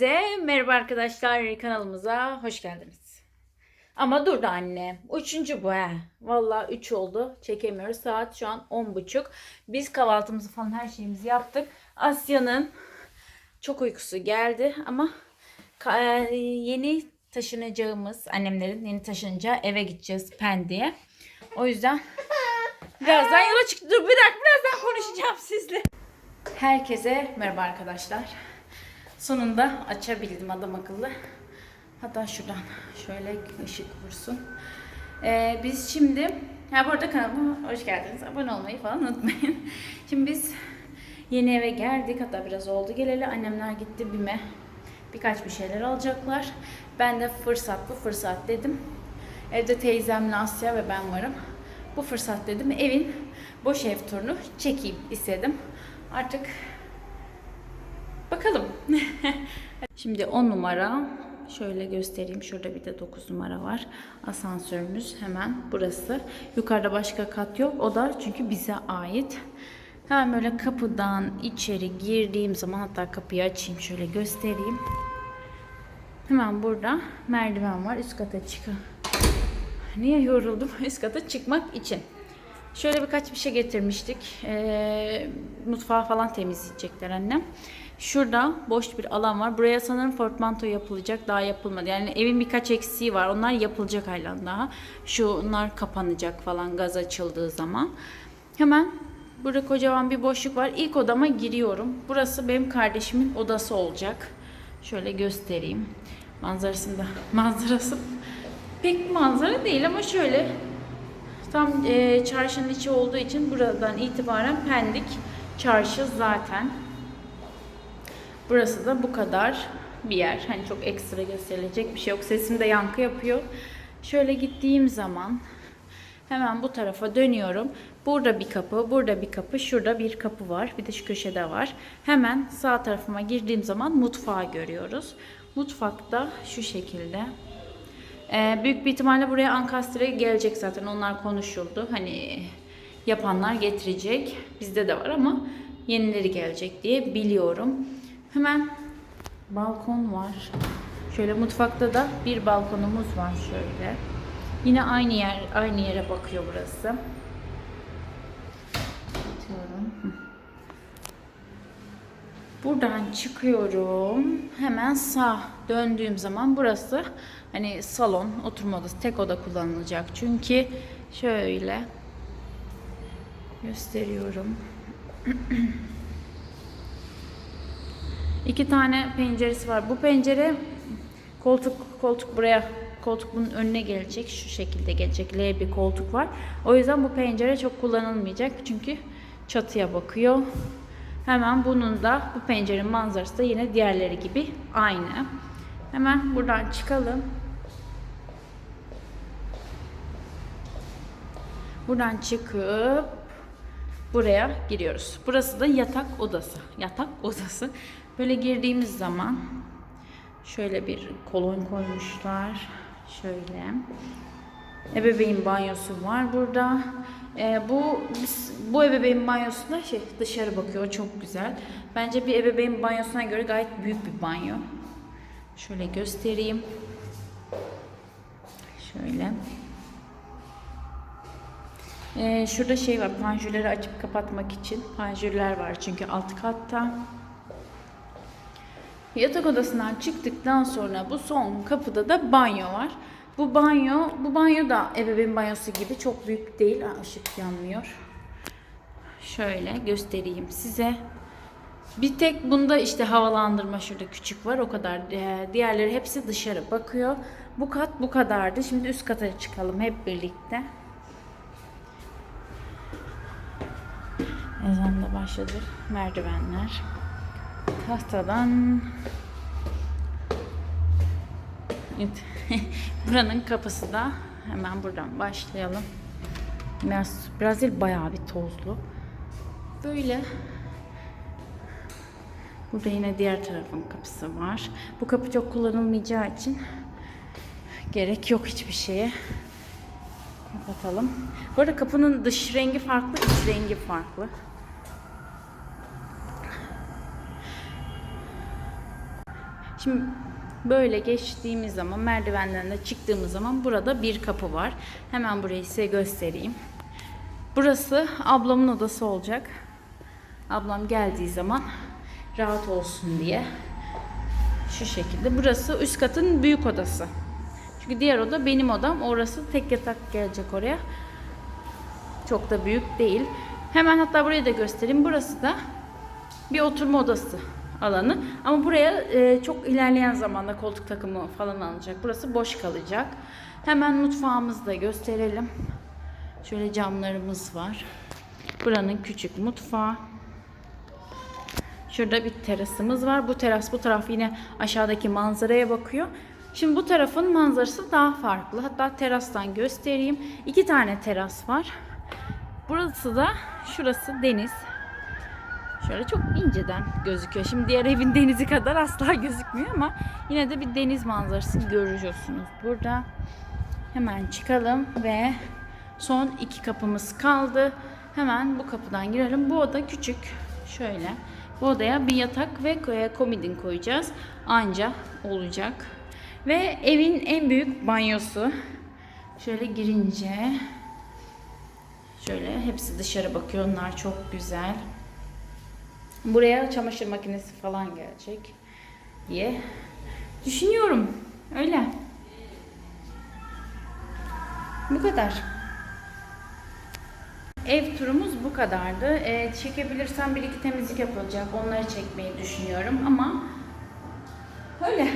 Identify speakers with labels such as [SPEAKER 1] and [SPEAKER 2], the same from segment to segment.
[SPEAKER 1] Herkese merhaba arkadaşlar kanalımıza hoş geldiniz. Ama dur da anne. Üçüncü bu he. Valla üç oldu. Çekemiyoruz. Saat şu an on buçuk. Biz kahvaltımızı falan her şeyimizi yaptık. Asya'nın çok uykusu geldi ama e, yeni taşınacağımız annemlerin yeni taşınacağı eve gideceğiz Pendik'e. O yüzden birazdan yola çıktık. Dur bir dakika birazdan konuşacağım sizle. Herkese merhaba arkadaşlar. Sonunda açabildim adam akıllı. Hatta şuradan şöyle ışık vursun. Ee, biz şimdi, ha bu arada kanalıma hoş geldiniz. Abone olmayı falan unutmayın. Şimdi biz yeni eve geldik. Hatta biraz oldu geleli. Annemler gitti BİM'e. Birkaç bir şeyler alacaklar. Ben de fırsat bu fırsat dedim. Evde teyzemle Asya ve ben varım. Bu fırsat dedim evin boş ev turunu çekeyim istedim. Artık Bakalım. Şimdi 10 numara. Şöyle göstereyim. Şurada bir de 9 numara var. Asansörümüz hemen burası. Yukarıda başka kat yok. O da çünkü bize ait. Hemen böyle kapıdan içeri girdiğim zaman hatta kapıyı açayım şöyle göstereyim. Hemen burada merdiven var. Üst kata çıkın. Niye yoruldum? Üst kata çıkmak için. Şöyle birkaç bir şey getirmiştik. Ee, mutfağı falan temizleyecekler annem. Şurada boş bir alan var. Buraya sanırım portmanto yapılacak. Daha yapılmadı. Yani evin birkaç eksiği var. Onlar yapılacak halen daha. Şunlar kapanacak falan gaz açıldığı zaman. Hemen burada kocaman bir boşluk var. İlk odama giriyorum. Burası benim kardeşimin odası olacak. Şöyle göstereyim. Manzarasında manzarası pek manzara değil ama şöyle Tam e, çarşının içi olduğu için buradan itibaren Pendik çarşı zaten. Burası da bu kadar bir yer. Hani çok ekstra gösterilecek bir şey yok. Sesim de yankı yapıyor. Şöyle gittiğim zaman hemen bu tarafa dönüyorum. Burada bir kapı, burada bir kapı, şurada bir kapı var. Bir de şu köşede var. Hemen sağ tarafıma girdiğim zaman mutfağı görüyoruz. Mutfakta şu şekilde ee, büyük bir ihtimalle buraya ankastre gelecek zaten. Onlar konuşuldu. Hani yapanlar getirecek. Bizde de var ama yenileri gelecek diye biliyorum. Hemen balkon var. Şöyle mutfakta da bir balkonumuz var şöyle. Yine aynı yer, aynı yere bakıyor burası. Atıyorum. Buradan çıkıyorum. Hemen sağ döndüğüm zaman burası hani salon, oturma odası, tek oda kullanılacak. Çünkü şöyle gösteriyorum. İki tane penceresi var. Bu pencere koltuk koltuk buraya koltuk bunun önüne gelecek. Şu şekilde gelecek. L bir koltuk var. O yüzden bu pencere çok kullanılmayacak. Çünkü çatıya bakıyor. Hemen bunun da bu pencerenin manzarası da yine diğerleri gibi aynı. Hemen buradan çıkalım. Buradan çıkıp buraya giriyoruz. Burası da yatak odası. Yatak odası. Böyle girdiğimiz zaman şöyle bir kolon koymuşlar. Şöyle. Ebeveyn banyosu var burada. Ee, bu bu ebeveyn banyosunda şey dışarı bakıyor. Çok güzel. Bence bir ebeveyn banyosuna göre gayet büyük bir banyo. Şöyle göstereyim. Şöyle. Ee, şurada şey var. Panjurları açıp kapatmak için. Panjurlar var çünkü alt katta. Yatak odasından çıktıktan sonra bu son kapıda da banyo var. Bu banyo, bu banyo da ebeveyn banyosu gibi çok büyük değil. Aa, ışık yanmıyor. Şöyle göstereyim size. Bir tek bunda işte havalandırma şurada küçük var. O kadar. Ee, Diğerleri hepsi dışarı bakıyor. Bu kat bu kadardı. Şimdi üst kata çıkalım hep birlikte. Ezan da başladı. Merdivenler. Tahtadan. Buranın kapısı da hemen buradan başlayalım. Biraz, değil bayağı bir tozlu. Böyle. Burada yine diğer tarafın kapısı var. Bu kapı çok kullanılmayacağı için gerek yok hiçbir şeye. Kapatalım. Bu arada kapının dış rengi farklı, iç rengi farklı. Şimdi böyle geçtiğimiz zaman merdivenden de çıktığımız zaman burada bir kapı var. Hemen burayı size göstereyim. Burası ablamın odası olacak. Ablam geldiği zaman rahat olsun diye. Şu şekilde. Burası üst katın büyük odası. Çünkü diğer oda benim odam. Orası tek yatak gelecek oraya. Çok da büyük değil. Hemen hatta burayı da göstereyim. Burası da bir oturma odası alanı. Ama buraya e, çok ilerleyen zamanda koltuk takımı falan alınacak. Burası boş kalacak. Hemen mutfağımızı da gösterelim. Şöyle camlarımız var. Buranın küçük mutfağı. Şurada bir terasımız var. Bu teras bu taraf yine aşağıdaki manzaraya bakıyor. Şimdi bu tarafın manzarası daha farklı. Hatta terastan göstereyim. İki tane teras var. Burası da şurası deniz. Şöyle çok inceden gözüküyor. Şimdi diğer evin denizi kadar asla gözükmüyor ama yine de bir deniz manzarası görüyorsunuz burada. Hemen çıkalım ve son iki kapımız kaldı. Hemen bu kapıdan girelim. Bu oda küçük. Şöyle. Bu odaya bir yatak ve e, komodin koyacağız. Anca olacak. Ve evin en büyük banyosu. Şöyle girince şöyle hepsi dışarı bakıyor. Onlar çok güzel. Buraya çamaşır makinesi falan gelecek diye düşünüyorum. Öyle. Bu kadar. Ev turumuz bu kadardı. Ee, çekebilirsem bir iki temizlik yapılacak. Onları çekmeyi düşünüyorum ama öyle.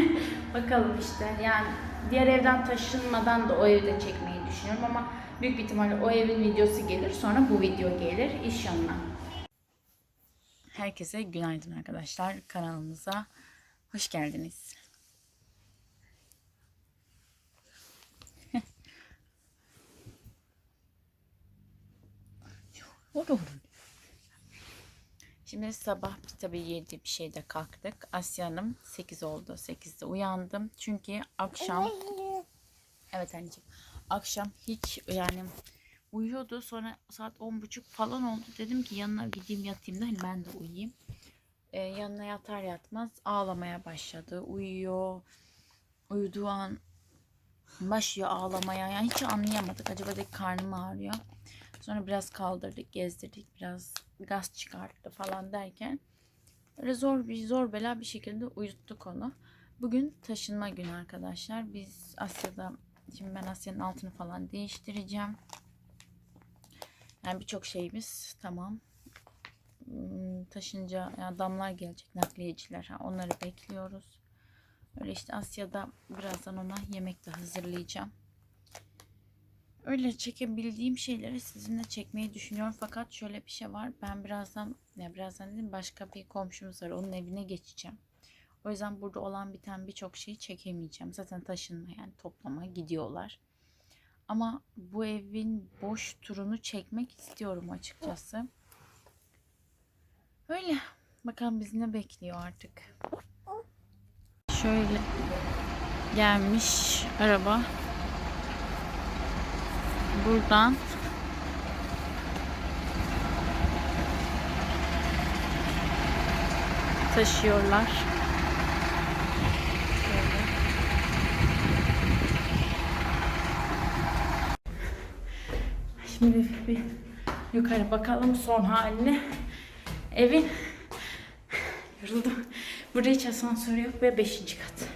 [SPEAKER 1] Bakalım işte. Yani diğer evden taşınmadan da o evde çekmeyi düşünüyorum ama büyük bir ihtimalle o evin videosu gelir. Sonra bu video gelir inşallah. Herkese günaydın arkadaşlar. Kanalımıza hoş geldiniz. Şimdi sabah tabii yedi bir şeyde kalktık. Asya Hanım 8 oldu. 8'de uyandım. Çünkü akşam Evet anneciğim. Akşam hiç yani uyuyordu. Sonra saat on buçuk falan oldu. Dedim ki yanına gideyim yatayım da hani ben de uyuyayım. Ee, yanına yatar yatmaz ağlamaya başladı. Uyuyor. Uyuduğu an başlıyor ağlamaya. Yani hiç anlayamadık. Acaba dedik karnım ağrıyor. Sonra biraz kaldırdık, gezdirdik. Biraz gaz çıkarttı falan derken öyle zor bir zor bela bir şekilde uyuttuk onu. Bugün taşınma günü arkadaşlar. Biz Asya'da şimdi ben Asya'nın altını falan değiştireceğim. Yani birçok şeyimiz tamam. Hmm, Taşınca yani damlar gelecek nakliyeciler. Ha, onları bekliyoruz. Öyle işte Asya'da birazdan ona yemek de hazırlayacağım. Öyle çekebildiğim şeyleri sizinle çekmeyi düşünüyorum. Fakat şöyle bir şey var. Ben birazdan ya birazdan dedim başka bir komşumuz var. Onun evine geçeceğim. O yüzden burada olan biten birçok şeyi çekemeyeceğim. Zaten taşınma yani toplama gidiyorlar. Ama bu evin boş turunu çekmek istiyorum açıkçası. Öyle. Bakalım bizi ne bekliyor artık. Şöyle gelmiş araba. Buradan taşıyorlar. Şöyle. Şimdi bir yukarı bakalım son haline. Evin yoruldum. Burada hiç asansör yok ve 5. kat.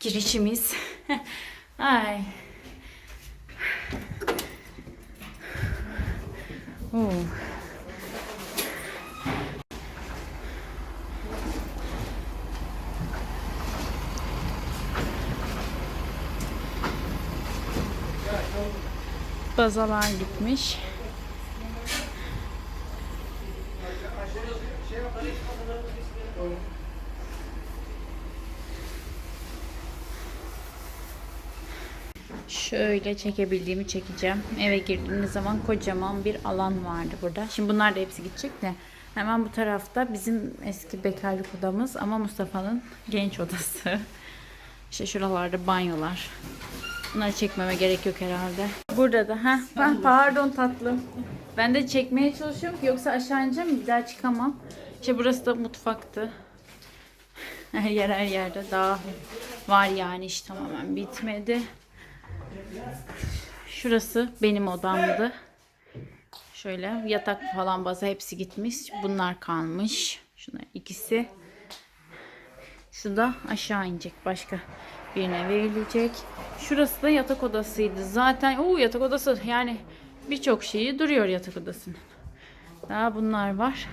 [SPEAKER 1] Girişimiz. Ay. Oo. Bazalar gitmiş. Şöyle çekebildiğimi çekeceğim. Eve girdiğimiz zaman kocaman bir alan vardı burada. Şimdi bunlar da hepsi gidecek de. Hemen bu tarafta bizim eski bekarlık odamız ama Mustafa'nın genç odası. İşte şuralarda banyolar. Bunları çekmeme gerek yok herhalde. Burada da ha pardon tatlım. Ben de çekmeye çalışıyorum ki yoksa aşağı ineceğim bir daha çıkamam. İşte burası da mutfaktı. Her yer her yerde daha var yani iş tamamen bitmedi. Şurası benim odamdı. Şöyle yatak falan baza hepsi gitmiş. Bunlar kalmış. Şunlar ikisi. Şu da aşağı inecek. Başka birine verilecek. Şurası da yatak odasıydı. Zaten o yatak odası yani birçok şeyi duruyor yatak odasının. Daha bunlar var.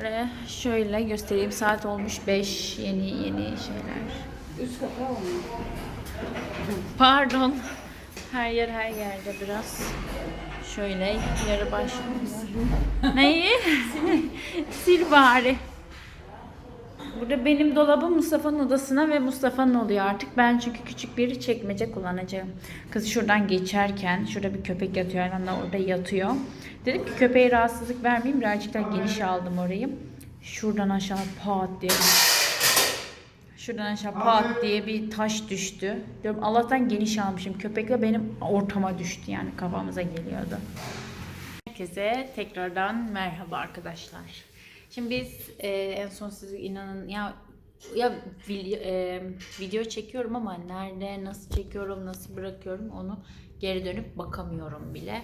[SPEAKER 1] Şöyle, şöyle göstereyim. Saat olmuş 5. Yeni yeni şeyler.
[SPEAKER 2] Üst kata olmuyor.
[SPEAKER 1] Pardon. Her yer her yerde biraz. Şöyle yarı başlamış. Neyi? Sil bari. Burada benim dolabım Mustafa'nın odasına ve Mustafa'nın oluyor artık. Ben çünkü küçük bir çekmece kullanacağım. Kız şuradan geçerken şurada bir köpek yatıyor. De orada yatıyor. Dedim ki köpeğe rahatsızlık vermeyeyim. Birazcık daha geniş aldım orayı. Şuradan aşağı pat diye Şuradan aşağı pat diye bir taş düştü. Diyorum Allah'tan geniş almışım. Köpekle benim ortama düştü yani kafamıza geliyordu. Herkese tekrardan merhaba arkadaşlar. Şimdi biz e, en son siz inanın ya ya e, video çekiyorum ama nerede, nasıl çekiyorum, nasıl bırakıyorum onu geri dönüp bakamıyorum bile.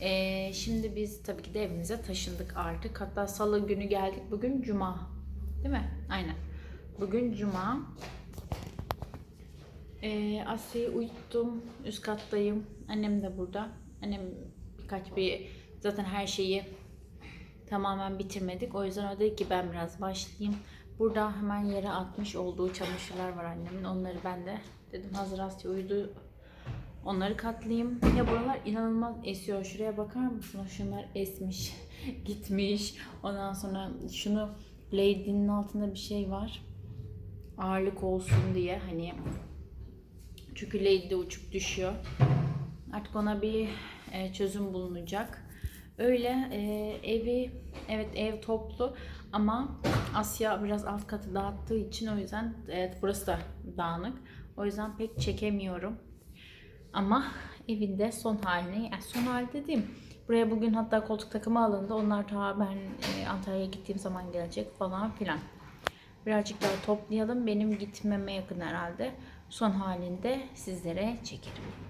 [SPEAKER 1] E, şimdi biz tabii ki de evimize taşındık artık. Hatta salı günü geldik. Bugün cuma. Değil mi? Aynen. Bugün cuma. Ee, Asya'yı uyuttum. Üst kattayım. Annem de burada. Annem birkaç bir zaten her şeyi tamamen bitirmedik. O yüzden o ki ben biraz başlayayım. Burada hemen yere atmış olduğu çamaşırlar var annemin. Onları ben de dedim hazır Asya uyudu. Onları katlayayım. Ya buralar inanılmaz esiyor. Şuraya bakar mısınız? Şunlar esmiş, gitmiş. Ondan sonra şunu Lady'nin altında bir şey var. Ağırlık olsun diye hani çünkü Lady de uçup düşüyor. Artık ona bir e, çözüm bulunacak. Öyle e, evi evet ev toplu ama Asya biraz alt katı dağıttığı için o yüzden evet burası da dağınık. O yüzden pek çekemiyorum. Ama evinde son halini, yani son hali dediğim buraya bugün hatta koltuk takımı alındı. Onlar ta ben e, Antalya'ya gittiğim zaman gelecek falan filan. Birazcık daha toplayalım. Benim gitmeme yakın herhalde. Son halinde sizlere çekerim.